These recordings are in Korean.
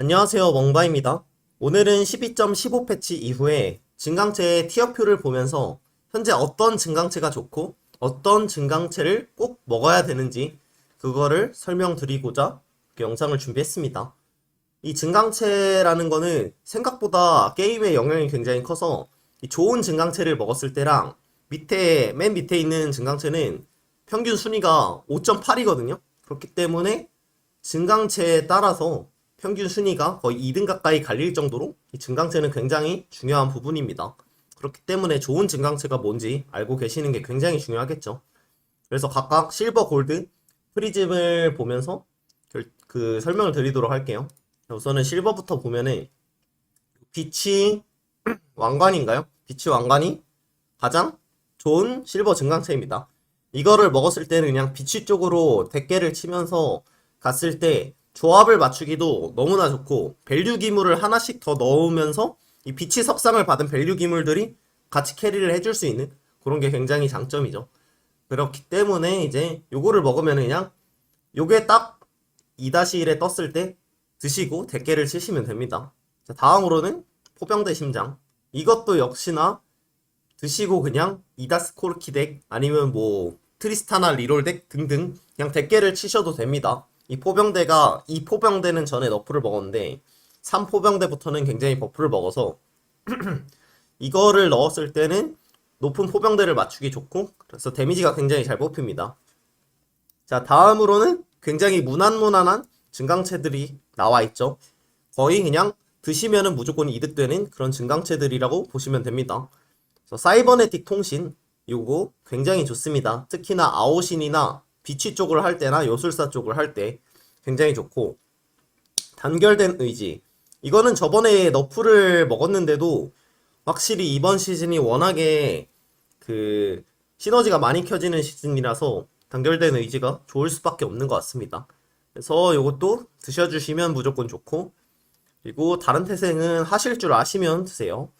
안녕하세요, 멍바입니다. 오늘은 12.15 패치 이후에 증강체의 티어표를 보면서 현재 어떤 증강체가 좋고 어떤 증강체를 꼭 먹어야 되는지 그거를 설명드리고자 이렇게 영상을 준비했습니다. 이 증강체라는 거는 생각보다 게임의 영향이 굉장히 커서 이 좋은 증강체를 먹었을 때랑 밑에, 맨 밑에 있는 증강체는 평균 순위가 5.8이거든요. 그렇기 때문에 증강체에 따라서 평균 순위가 거의 2등 가까이 갈릴 정도로 이 증강체는 굉장히 중요한 부분입니다. 그렇기 때문에 좋은 증강체가 뭔지 알고 계시는 게 굉장히 중요하겠죠. 그래서 각각 실버, 골드, 프리즘을 보면서 결- 그 설명을 드리도록 할게요. 우선은 실버부터 보면은 빛이 왕관인가요? 빛이 왕관이 가장 좋은 실버 증강체입니다. 이거를 먹었을 때는 그냥 빛이 쪽으로 대깨를 치면서 갔을 때 조합을 맞추기도 너무나 좋고 밸류 기물을 하나씩 더 넣으면서 이 빛이 석상을 받은 밸류 기물들이 같이 캐리를 해줄 수 있는 그런 게 굉장히 장점이죠. 그렇기 때문에 이제 요거를 먹으면 그냥 요게 딱 2-1에 떴을 때 드시고 대깨를 치시면 됩니다. 자, 다음으로는 포병대 심장. 이것도 역시나 드시고 그냥 이다스 코르키 덱 아니면 뭐 트리스타나 리롤 덱 등등 그냥 대깨를 치셔도 됩니다. 이 포병대가 이 포병대는 전에 너프를 먹었는데 3포병대부터는 굉장히 버프를 먹어서 이거를 넣었을 때는 높은 포병대를 맞추기 좋고 그래서 데미지가 굉장히 잘 뽑힙니다. 자, 다음으로는 굉장히 무난무난한 증강체들이 나와 있죠. 거의 그냥 드시면은 무조건 이득되는 그런 증강체들이라고 보시면 됩니다. 사이버네틱 통신 요거 굉장히 좋습니다. 특히나 아오신이나 비취 쪽을 할 때나 요술사 쪽을 할 때 굉장히 좋고 단결된 의지 이거는 저번에 너프를 먹었는데도 확실히 이번 시즌이 워낙에 그 시너지가 많이 켜지는 시즌이라서 단결된 의지가 좋을 수밖에 없는 것 같습니다. 그래서 요것도 드셔주시면 무조건 좋고 그리고 다른 태생은 하실 줄 아시면 드세요.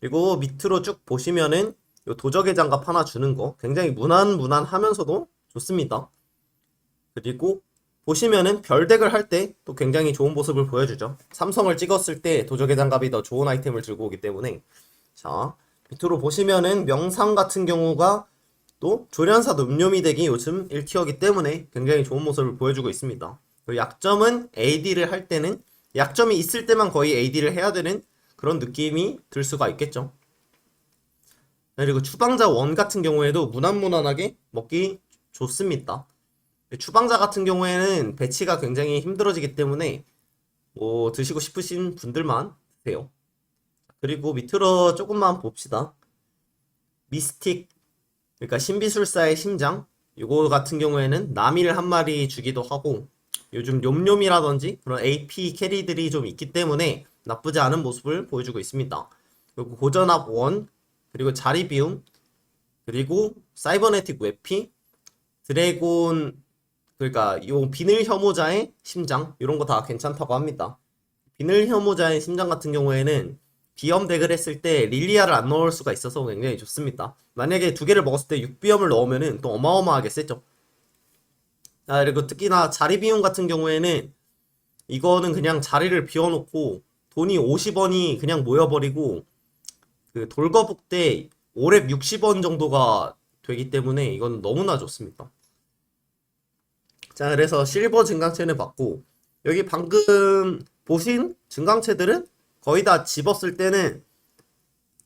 그리고 밑으로 쭉 보시면은 요 도적의 장갑 하나 주는 거 굉장히 무난 무난하면서도 좋습니다. 그리고 보시면은 별덱을 할 때 또 굉장히 좋은 모습을 보여주죠. 삼성을 찍었을 때 도적의 장갑이 더 좋은 아이템을 들고 오기 때문에 자 밑으로 보시면은 명상 같은 경우가 또 조련사 음료미 덱이 요즘 1티어기 때문에 굉장히 좋은 모습을 보여주고 있습니다. 그리고 약점은 AD를 할 때는 약점이 있을 때만 거의 AD를 해야 되는 그런 느낌이 들 수가 있겠죠. 그리고 추방자 원 같은 경우에도 무난무난하게 먹기 좋습니다. 추방자 같은 경우에는 배치가 굉장히 힘들어지기 때문에 뭐 드시고 싶으신 분들만 드세요. 그리고 밑으로 조금만 봅시다. 미스틱 그러니까 신비술사의 심장 요거 같은 경우에는 나미를 한 마리 주기도 하고 요즘 뇸뇸이라든지 그런 AP 캐리들이 좀 있기 때문에 나쁘지 않은 모습을 보여주고 있습니다. 그리고 고전압 원 그리고 자리비움 그리고 사이버네틱 웨피 드래곤 그러니까 요 비늘 혐오자의 심장 이런 거 다 괜찮다고 합니다. 비늘 혐오자의 심장 같은 경우에는 비염 덱을 했을 때 릴리아를 안 넣을 수가 있어서 굉장히 좋습니다. 만약에 두 개를 먹었을 때 6비염을 넣으면은 또 어마어마하게 세죠. 아, 그리고 특히나 자리 비용 같은 경우에는 이거는 그냥 자리를 비워놓고 돈이 50원이 그냥 모여버리고 그 돌거북 때 5렙 60원 정도가 되기 때문에 이건 너무나 좋습니다. 자, 그래서 실버 증강체는 받고 여기 방금 보신 증강체들은 거의 다 집었을 때는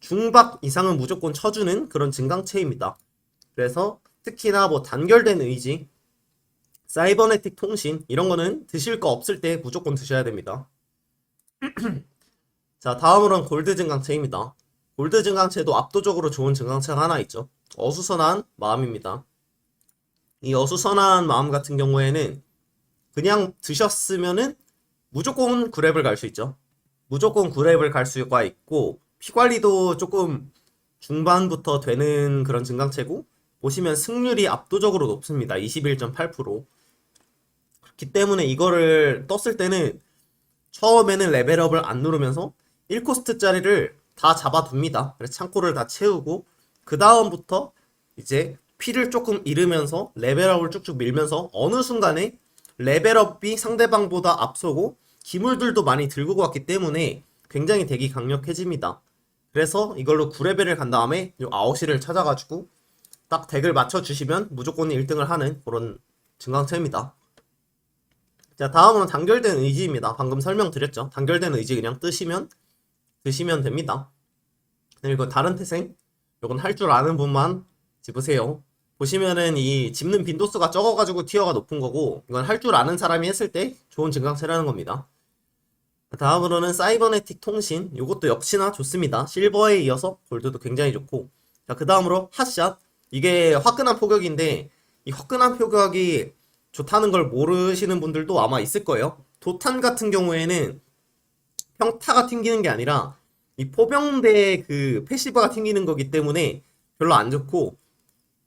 중박 이상은 무조건 쳐주는 그런 증강체입니다. 그래서 특히나 뭐 단결된 의지, 사이버네틱 통신 이런 거는 드실 거 없을 때 무조건 드셔야 됩니다. 자, 다음으로는 골드 증강체입니다. 골드 증강체도 압도적으로 좋은 증강체가 하나 있죠. 어수선한 마음입니다. 이 어수선한 마음 같은 경우에는 그냥 드셨으면은 무조건 9렙을 갈 수 있죠. 무조건 9렙을 갈 수가 있고 피 관리도 조금 중반부터 되는 그런 증강체고 보시면 승률이 압도적으로 높습니다. 21.8%. 그렇기 때문에 이거를 떴을 때는 처음에는 레벨업을 안 누르면서 1코스트짜리를 다 잡아둡니다. 그래서 창고를 다 채우고 그 다음부터 이제 피를 조금 잃으면서 레벨업을 쭉쭉 밀면서 어느 순간에 레벨업이 상대방보다 앞서고 기물들도 많이 들고 갔기 때문에 굉장히 덱이 강력해집니다. 그래서 이걸로 9레벨을 간 다음에 요 아웃시를 찾아가지고 딱 덱을 맞춰주시면 무조건 1등을 하는 그런 증강체입니다. 자, 다음으로는 단결된 의지입니다. 방금 설명드렸죠. 단결된 의지 그냥 뜨시면 드시면 됩니다. 그리고 다른 태생, 요건 할 줄 아는 분만 집으세요. 보시면은 이 집는 빈도수가 적어가지고 티어가 높은 거고, 이건 할 줄 아는 사람이 했을 때 좋은 증강체라는 겁니다. 다음으로는 사이버네틱 통신, 요것도 역시나 좋습니다. 실버에 이어서 골드도 굉장히 좋고, 자, 그 다음으로 핫샷. 이게 화끈한 포격인데, 이 화끈한 포격이 좋다는 걸 모르시는 분들도 아마 있을 거예요. 도탄 같은 경우에는 평타가 튕기는 게 아니라 이 포병대 그 패시브가 튕기는 거기 때문에 별로 안 좋고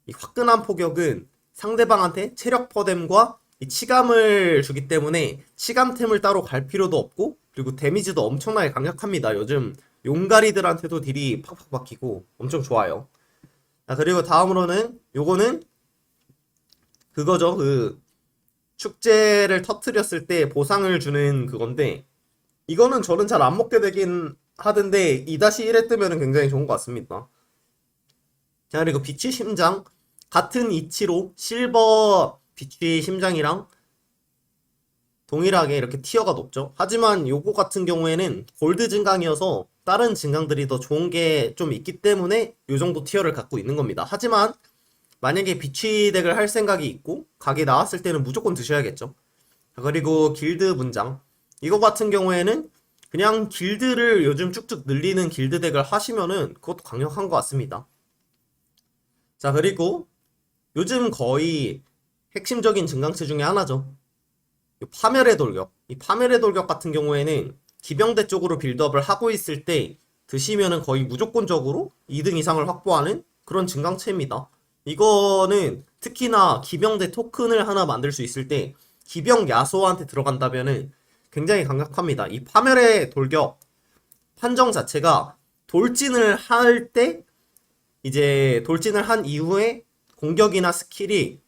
이 화끈한 포격은 상대방한테 체력 퍼뎀과 이 치감을 주기 때문에 치감템을 따로 갈 필요도 없고 그리고 데미지도 엄청나게 강력합니다. 요즘 용가리들한테도 딜이 팍팍 박히고 엄청 좋아요. 자, 그리고 다음으로는 요거는 그거죠. 그 축제를 터트렸을 때 보상을 주는 그건데 이거는 저는 잘 안 먹게 되긴 하던데 2-1에 뜨면 굉장히 좋은 것 같습니다. 자 그리고 비치 심장 같은 이치로 실버 비치 심장이랑 동일하게 이렇게 티어가 높죠. 하지만 요거 같은 경우에는 골드 증강이어서 다른 증강들이 더 좋은 게 좀 있기 때문에 요 정도 티어를 갖고 있는 겁니다. 하지만 만약에 비치 덱을 할 생각이 있고 각이 나왔을 때는 무조건 드셔야겠죠. 자, 그리고 길드 문장 이거 같은 경우에는 그냥 길드를 요즘 쭉쭉 늘리는 길드 덱을 하시면은 그것도 강력한 것 같습니다. 자 그리고 요즘 거의 핵심적인 증강체 중에 하나죠. 이 파멸의 돌격. 이 파멸의 돌격 같은 경우에는 기병대 쪽으로 빌드업을 하고 있을 때 드시면은 거의 무조건적으로 2등 이상을 확보하는 그런 증강체입니다. 이거는 특히나 기병대 토큰을 하나 만들 수 있을 때 기병 야소한테 들어간다면은 굉장히 강력합니다. 이 파멸의 돌격 판정 자체가 돌진을 할 때 이제 돌진을 한 이후에 공격이나 스킬이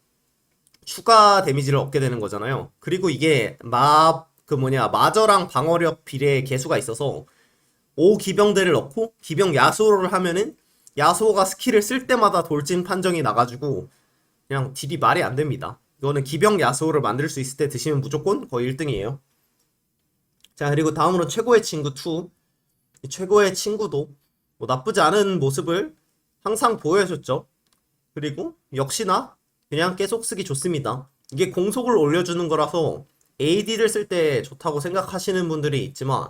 추가 데미지를 얻게 되는 거잖아요. 그리고 이게 마, 그 뭐냐, 마저랑 방어력 비례 개수가 있어서 5 기병대를 넣고 기병 야소를 하면은 야소가 스킬을 쓸 때마다 돌진 판정이 나가지고 그냥 딜이 말이 안 됩니다. 이거는 기병 야소를 만들 수 있을 때 드시면 무조건 거의 1등이에요. 자, 그리고 다음으로 최고의 친구 2. 이 최고의 친구도 뭐 나쁘지 않은 모습을 항상 보여줬죠. 그리고 역시나 그냥 계속 쓰기 좋습니다. 이게 공속을 올려주는 거라서 AD를 쓸 때 좋다고 생각하시는 분들이 있지만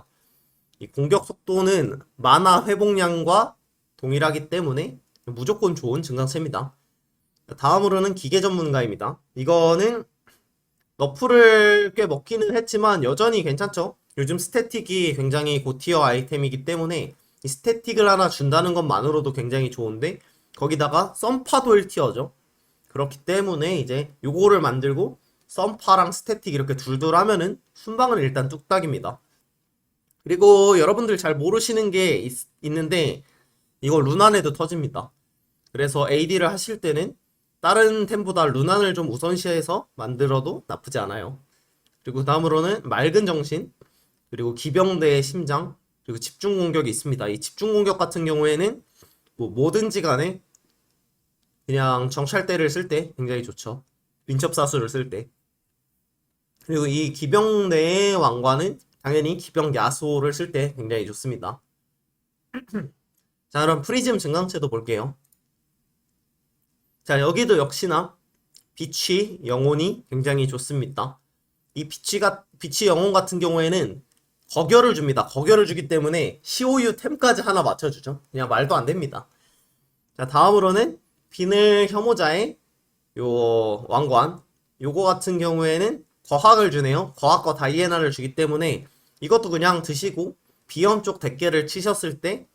이 공격 속도는 만화 회복량과 동일하기 때문에 무조건 좋은 증강체입니다. 다음으로는 기계 전문가입니다. 이거는 너프를 꽤 먹기는 했지만 여전히 괜찮죠? 요즘 스태틱이 굉장히 고티어 아이템이기 때문에 이 스태틱을 하나 준다는 것만으로도 굉장히 좋은데 거기다가 썸파도 1티어죠. 그렇기 때문에 이제 요거를 만들고 썸파랑 스태틱 이렇게 둘둘 하면은 순방은 일단 뚝딱입니다. 그리고 여러분들 잘 모르시는 게 있, 있는데 이거 루난에도 터집니다. 그래서 AD를 하실 때는 다른 템보다 루난을 좀 우선시해서 만들어도 나쁘지 않아요. 그리고 다음으로는 맑은 정신, 그리고 기병대의 심장, 그리고 집중 공격이 있습니다. 이 집중 공격 같은 경우에는 뭐 뭐든지 간에 그냥 정찰대를 쓸 때 굉장히 좋죠. 민첩사수를 쓸 때. 그리고 이 기병대의 왕관은 당연히 기병 야소를 쓸 때 굉장히 좋습니다. 자, 그럼 프리즘 증강체도 볼게요. 자, 여기도 역시나 빛이 영혼이 굉장히 좋습니다. 이 빛이 가 빛이 영혼 같은 경우에는 거결을 줍니다. 거결을 주기 때문에 COU 템까지 하나 맞춰주죠. 그냥 말도 안 됩니다. 자, 다음으로는 비늘 혐오자의 요 왕관. 요거 같은 경우에는 거학을 주네요. 거학과 다이애나를 주기 때문에 이것도 그냥 드시고 비염 쪽 대깨를 치셨을 때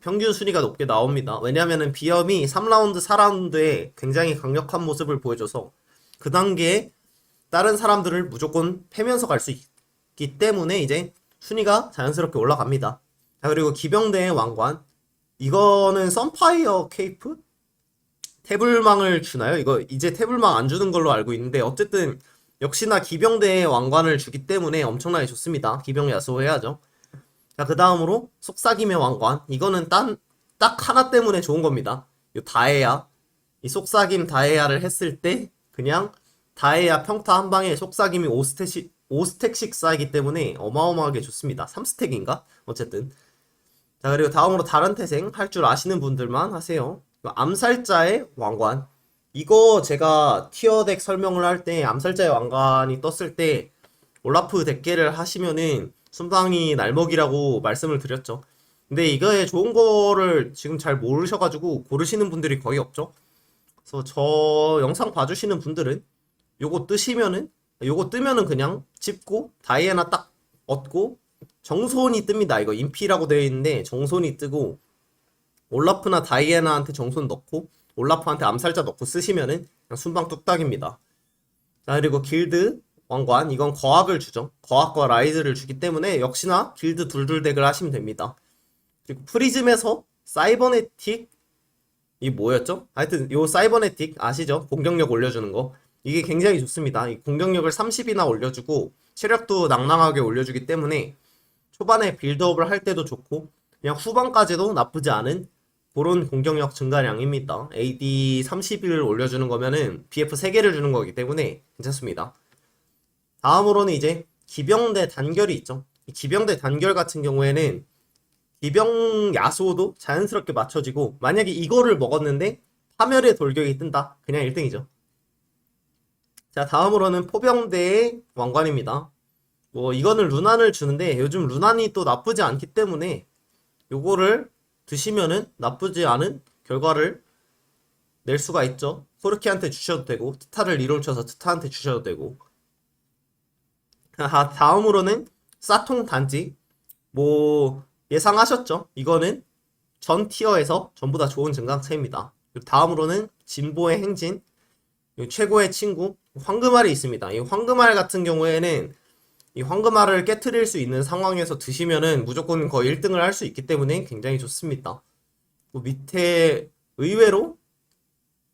평균 순위가 높게 나옵니다. 왜냐면은 비염이 3라운드, 4라운드에 굉장히 강력한 모습을 보여줘서 그 단계에 다른 사람들을 무조건 패면서 갈 수 있기 때문에 이제 순위가 자연스럽게 올라갑니다. 자, 그리고 기병대의 왕관. 이거는 썬파이어 케이프? 태블망을 주나요? 이거 이제 태블망 안 주는 걸로 알고 있는데 어쨌든 역시나 기병대의 왕관을 주기 때문에 엄청나게 좋습니다. 기병 야수 해야죠. 자, 그 다음으로 속삭임의 왕관. 이거는 딴, 딱 하나 때문에 좋은 겁니다. 요 다해야. 이 속삭임 다해야를 했을 때 그냥 다해야 평타 한 방에 속삭임이 5스택씩, 5스택씩 쌓이기 때문에 어마어마하게 좋습니다. 3스택인가? 어쨌든. 자, 그리고 다음으로 다른 태생 할 줄 아시는 분들만 하세요. 암살자의 왕관. 이거 제가 티어 덱 설명을 할 때 암살자의 왕관이 떴을 때 올라프 덱계를 하시면은 순방이 날먹이라고 말씀을 드렸죠. 근데 이거에 좋은 거를 지금 잘 모르셔가지고 고르시는 분들이 거의 없죠. 그래서 저 영상 봐주시는 분들은 요거 뜨시면은 요거 뜨면은 그냥 짚고 다이애나 딱 얻고 정손이 뜹니다. 이거 인피라고 되어 있는데 정손이 뜨고 올라프나 다이애나한테 정손 넣고 올라프한테 암살자 넣고 쓰시면은 그냥 순방 뚝딱입니다. 자 그리고 길드 왕관 이건 거학을 주죠. 거학과 라이드를 주기 때문에 역시나 길드 둘둘 덱을 하시면 됩니다. 그리고 프리즘에서 사이버네틱 이 뭐였죠? 하여튼 요 사이버네틱 아시죠? 공격력 올려주는 거 이게 굉장히 좋습니다. 이 공격력을 30이나 올려주고 체력도 낭낭하게 올려주기 때문에 초반에 빌드업을 할 때도 좋고 그냥 후반까지도 나쁘지 않은 그런 공격력 증가량입니다. AD 30을 올려주는 거면은 BF 3개를 주는 거기 때문에 괜찮습니다. 다음으로는 이제 기병대 단결이 있죠. 이 기병대 단결 같은 경우에는 기병 야수도 자연스럽게 맞춰지고 만약에 이거를 먹었는데 파멸의 돌격이 뜬다. 그냥 1등이죠. 자, 다음으로는 포병대의 왕관입니다. 뭐 이거는 루난을 주는데 요즘 루난이 또 나쁘지 않기 때문에 요거를 드시면은 나쁘지 않은 결과를 낼 수가 있죠. 코르키한테 주셔도 되고 트타를 리롤 쳐서 트타한테 주셔도 되고 하, 다음으로는 싸통 단지 뭐 예상하셨죠? 이거는 전 티어에서 전부 다 좋은 증강체입니다. 다음으로는 진보의 행진 이 최고의 친구 황금알이 있습니다. 이 황금알 같은 경우에는 이 황금알을 깨트릴 수 있는 상황에서 드시면은 무조건 거의 1등을 할 수 있기 때문에 굉장히 좋습니다. 그 밑에 의외로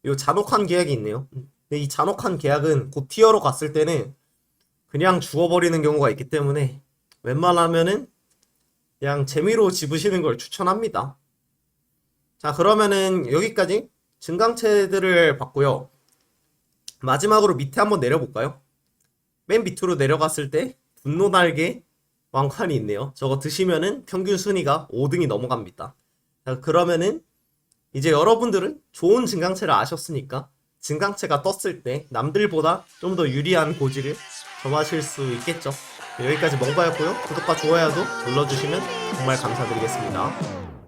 이 잔혹한 계약이 있네요. 근데 이 잔혹한 계약은 곧 티어로 갔을 때는 그냥 죽어버리는 경우가 있기 때문에 웬만하면은 그냥 재미로 집으시는 걸 추천합니다. 자, 그러면은 여기까지 증강체들을 봤고요. 마지막으로 밑에 한번 내려볼까요? 맨 밑으로 내려갔을 때 분노 날개 왕관이 있네요. 저거 드시면은 평균 순위가 5등이 넘어갑니다. 자, 그러면은 이제 여러분들은 좋은 증강체를 아셨으니까 증강체가 떴을 때 남들보다 좀 더 유리한 고지를 점하실 수 있겠죠. 네, 여기까지 멍바였고요. 구독과 좋아요도 눌러주시면 정말 감사드리겠습니다.